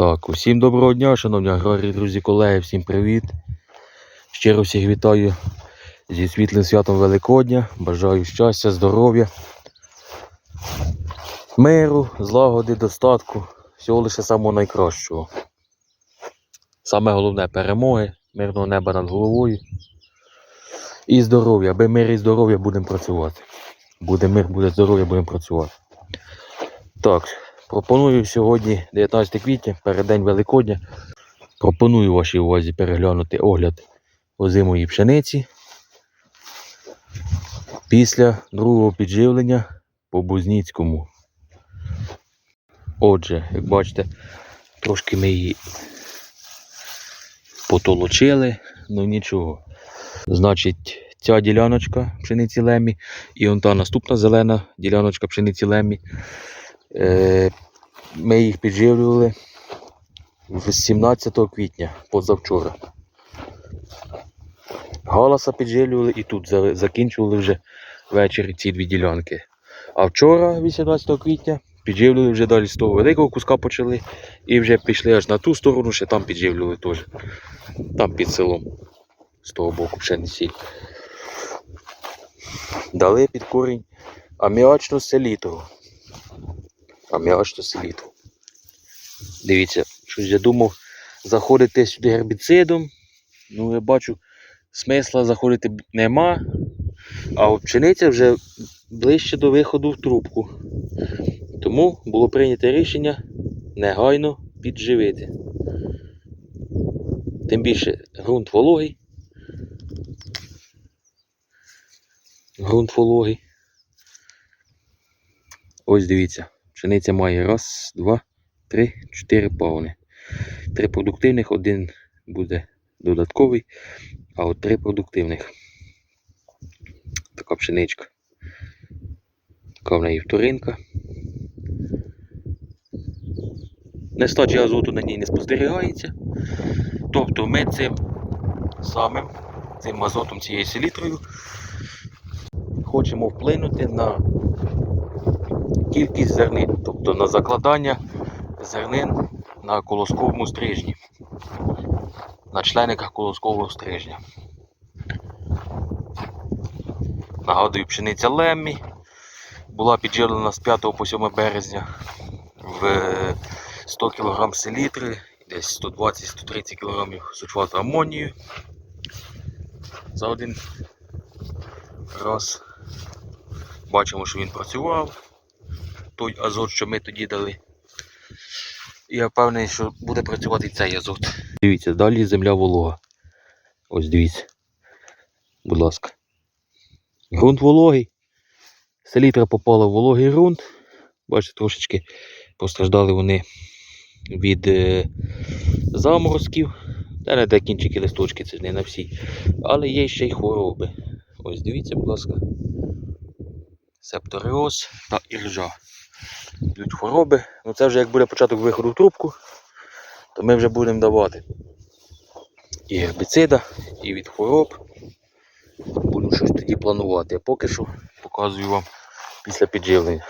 Так, усім доброго дня, шановні аграрії, друзі, колеги, всім привіт. Щиро всіх вітаю зі світлим святом Великодня. Бажаю щастя, здоров'я, миру, злагоди, достатку, всього лише самого найкращого. Саме головне перемоги, мирного неба над головою і здоров'я. Аби мир і здоров'я будемо працювати. Буде мир, буде здоров'я, будемо працювати. Так, пропоную сьогодні, 19 квітня, переддень Великодня. Пропоную вашій увазі переглянути огляд озимої пшениці після другого підживлення по Бузніцькому. Отже, як бачите, трошки ми її потолочили, ну нічого. Значить, ця діляночка пшениці лемі і он та наступна зелена діляночка пшениці лемі. Ми їх підживлювали в 17 квітня, позавчора. Галаса підживлювали і тут закінчували вже ввечері ці дві ділянки. А вчора, 18 квітня, підживлювали вже далі з того великого куска почали і вже пішли аж на ту сторону, ще там підживлювали теж. Там під селом, з того боку пшениці. Дали під корінь аміачну селітру. Аміачну селітру. Дивіться, щось я думав заходити сюди гербіцидом. Ну, я бачу, смисла заходити нема. А от пшениця вже ближче до виходу в трубку. Тому було прийнято рішення негайно підживити. Тим більше ґрунт вологий. Ґрунт вологий. Ось дивіться, пшениця має раз, два, три, чотири пауни. Три продуктивних, один буде додатковий, а от три продуктивних. Така пшеничка. Така в неї вторинка. Нестачі азоту на ній не спостерігається. Тобто ми цим самим, цим азотом, цією селітрою хочемо вплинути на кількість зернин, тобто на закладання зернин на колосковому стрижні, на члениках колоскового стрижня. Нагадую, пшениця Леммі була підживлена з 5 по 7 березня в 100 кг селітри, десь 120-130 кг сульфату амонію за один раз. Бачимо, що він працював. Той азот, що ми тоді дали. Я впевнений, що буде працювати цей азот. Дивіться, далі земля волога. Ось дивіться. Будь ласка. Грунт вологий. Селітра попала в вологий ґрунт. Бачите, трошечки постраждали вони від е, заморозків. Та не де кінчики листочки, це ж не на всі. Але є ще й хвороби. Ось дивіться, будь ласка. Септоріоз та іржа. Йдуть хвороби. Ну це вже як буде початок виходу в трубку, то ми вже будемо давати і гербіцида, і від хвороб. Будемо щось тоді планувати. А поки що показую вам після підживлення.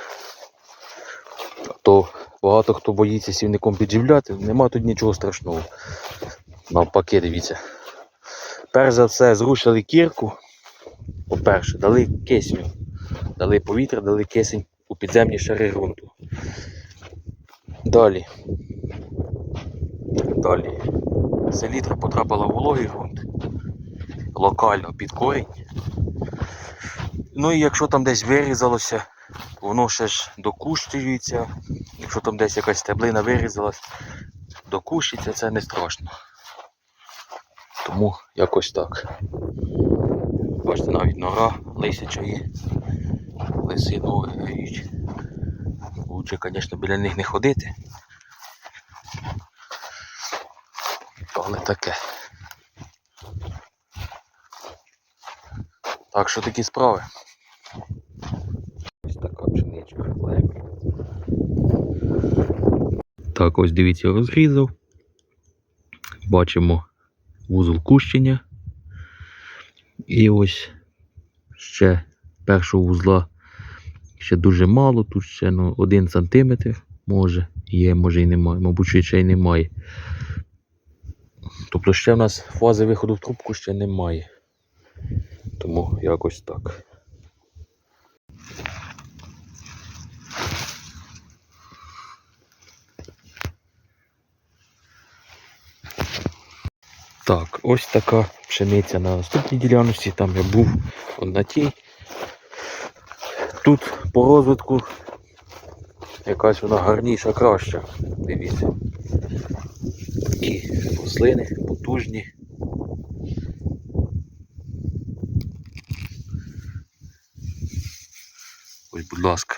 То багато хто боїться сівником підживляти, нема тут нічого страшного. Навпаки, дивіться. Перш за все, зрушили кірку. По-перше, дали кисню, дали повітря, дали кисень підземні шари ґрунту. Далі. Далі. Селітра потрапила в вологий ґрунт. Локально під корінь. Ну і якщо там десь вирізалося, воно ще ж докущується. Якщо там десь якась стеблина вирізалась, докущиться, це не страшно. Тому якось так. Бачите, навіть нора лисяча є. Лиси ноги гріють. Лучше, звісно, біля них не ходити. Але таке. Так що такі справи. Ось така пшеничка лемі. Так, ось дивіться, розрізав. Бачимо вузол кущення. І ось ще першого вузла ще дуже мало, тут ще ну, 1 см, Може, є, може і немає. Мабуть, ще й немає. Тобто ще в нас фази виходу в трубку ще немає. Тому якось так. Так, ось така пшениця на наступній ділянці, там я був на тій. Тут по розвитку якась вона гарніша, краща. Дивіться. Такі рослини потужні. Ось, будь ласка.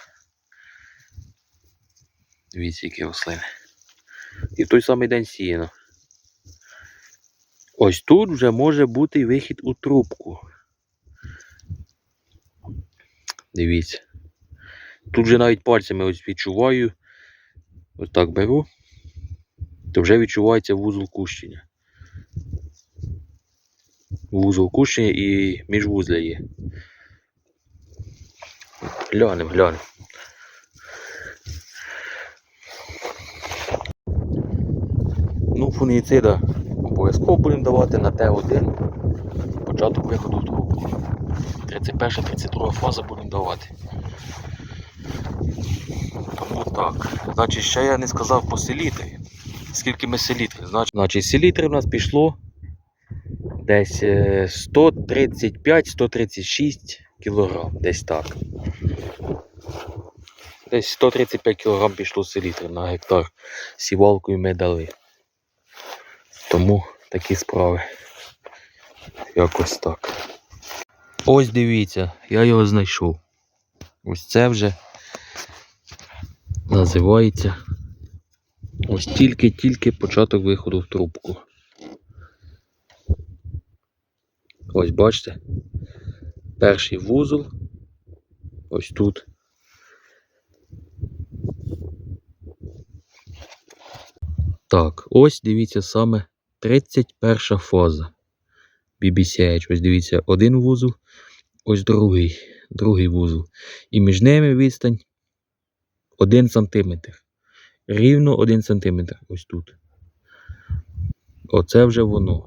Дивіться, які рослини. І в той самий день сіяно. Ось тут вже може бути вихід у трубку. Дивіться. Тут вже навіть пальцями ось відчуваю. Ось так беру. То вже відчувається вузол кущення. Вузол кущення і міжвузля є. Глянем, глянем. Ну, фунгіцида обов'язково будемо давати на Т1 початок виходу в. 31-32 фаза будемо давати. Тому так. Значить, ще я не сказав по селітрі. Скільки ми селітри? Значить, селітри у нас пішло десь е, 135-136 кг. Десь так. Десь 135 кг пішло селітри на гектар. Сівалкою ми дали. Тому такі справи. Якось так. Ось дивіться, я його знайшов. Ось це вже називається. Ось тільки-тільки початок виходу в трубку. Ось бачите? Перший вузол. Ось тут. Так, ось дивіться саме 31 фаза. BBCH. Ось дивіться, один вузол, ось другий, другий вузол. І між ними відстань 1 см. Рівно 1 см. Ось тут. Оце вже воно.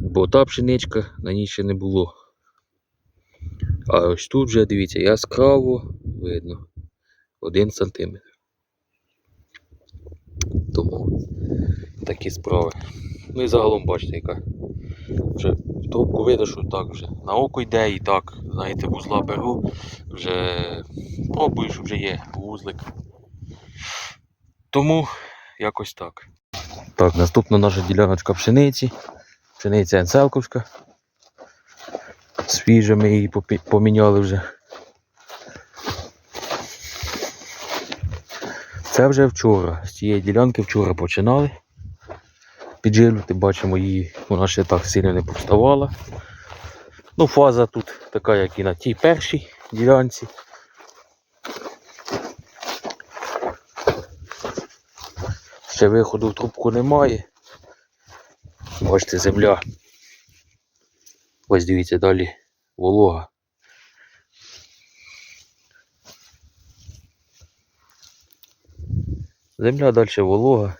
Бо та пшеничка на ній ще не було. А ось тут вже дивіться, яскраво видно 1 см. Тому такі справи. Ну і загалом бачите, яка вже трубку що так вже на йде і так, знаєте, вузла беру, вже пробую, що вже є вузлик. Тому якось так. Так, наступна наша діляночка пшениці. Пшениця Енселковська. Свіжа ми її поміняли вже. Це вже вчора. З цієї ділянки вчора починали підживлювати. Бачимо її, вона ще так сильно не повставала. Ну, фаза тут така, як і на тій першій ділянці. Ще виходу в трубку немає. Бачите, земля. Ось дивіться, далі волога. Земля далі волога.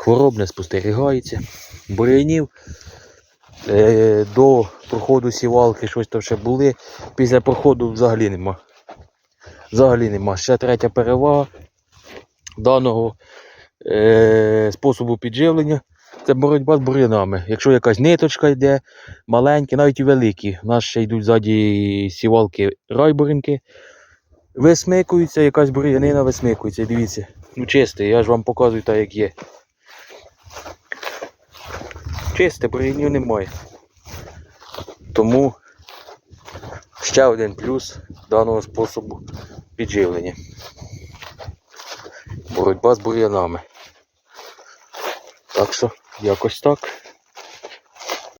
Хвороб не спостерігається. Бур'янів е, до проходу сівалки щось там ще були. Після проходу взагалі нема. Взагалі нема. Ще третя перевага даного е, способу підживлення. Це боротьба з бур'янами. Якщо якась ниточка йде, маленькі, навіть і великі. У нас ще йдуть ззаді сівалки райбуринки. Висмикуються, якась бур'янина висмикується. Дивіться. Ну чисте, я ж вам показую так, як є. Чисте, бур'янів немає. Тому ще один плюс даного способу підживлення. Боротьба з бур'янами. Так що, якось так.